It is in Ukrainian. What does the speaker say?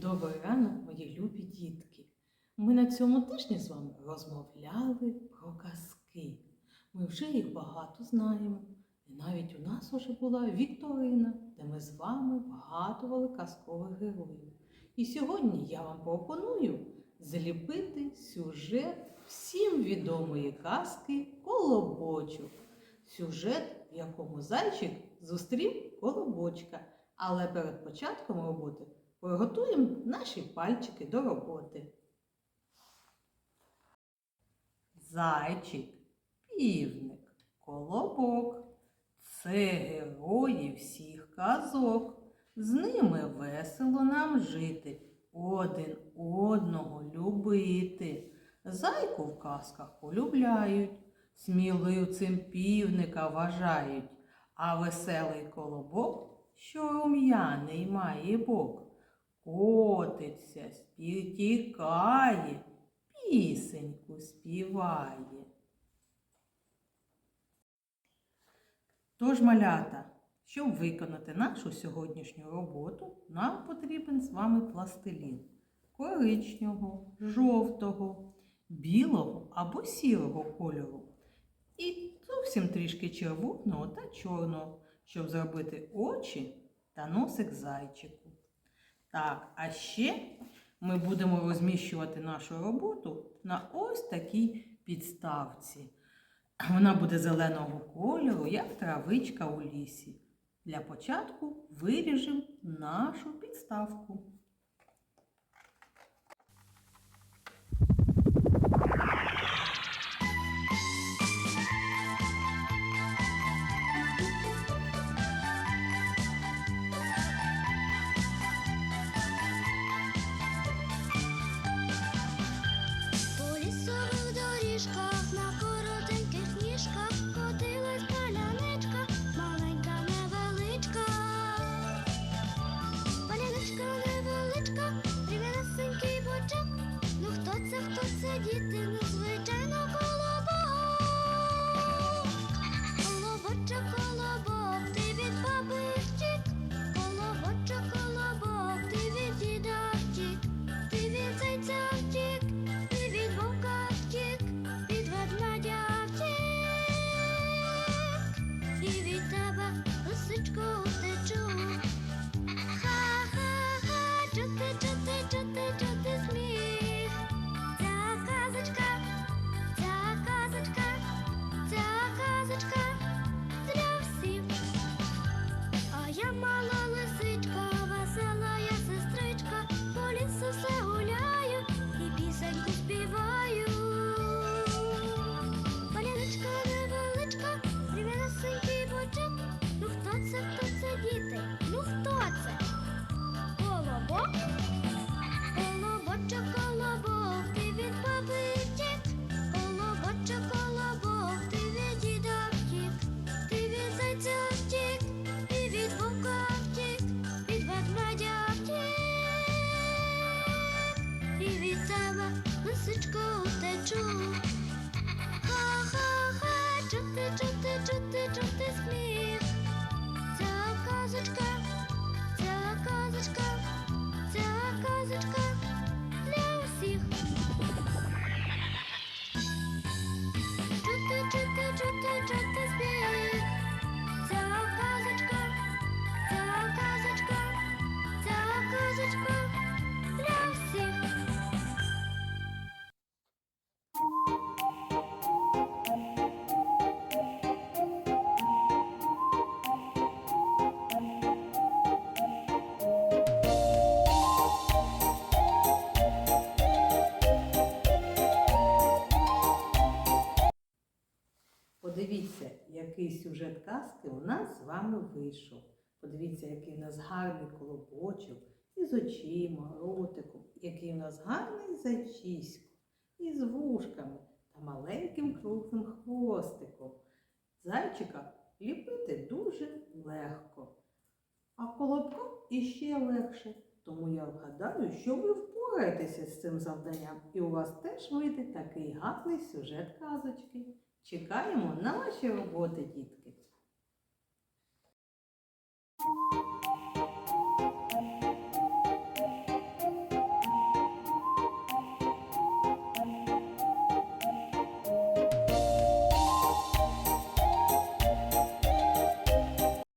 Добрий ранок, мої любі дітки. Ми на цьому тижні з вами розмовляли про казки. Ми вже їх багато знаємо. І навіть у нас уже була вікторина, де ми з вами вгадували казкових героїв. І сьогодні я вам пропоную зліпити сюжет всім відомої казки Колобочок. Сюжет, в якому зайчик зустрів колобочка. Але перед початком роботи приготуємо наші пальчики до роботи. Зайчик, півник, колобок це герої всіх казок. З ними весело нам жити, один одного любити. Зайку в казках полюбляють, сміливцем півника вважають, а веселий колобок, що рум'яний має бок, котиться, співтікає, пісеньку співає. Тож, малята, щоб виконати нашу сьогоднішню роботу, нам потрібен з вами пластилін коричневого, жовтого, білого або сірого кольору. І зовсім трішки червоного та чорного, щоб зробити очі та носик зайчику. Так, а ще ми будемо розміщувати нашу роботу на ось такій підставці. Вона буде зеленого кольору, як травичка у лісі. Для початку виріжемо нашу підставку. Лисичко утечу. Ха-ха-ха, Подивіться, який сюжет казки у нас з вами вийшов. Подивіться, який у нас гарний колобочок із очима, ротиком, який у нас гарний зайчисько, із вушками та маленьким круглим хвостиком. Зайчика ліпити дуже легко, а колобка іще легше. Тому я вгадаю, що ви впораєтеся з цим завданням, і у вас теж вийде такий гарний сюжет казочки. Чекаємо на ваші роботи, дітки!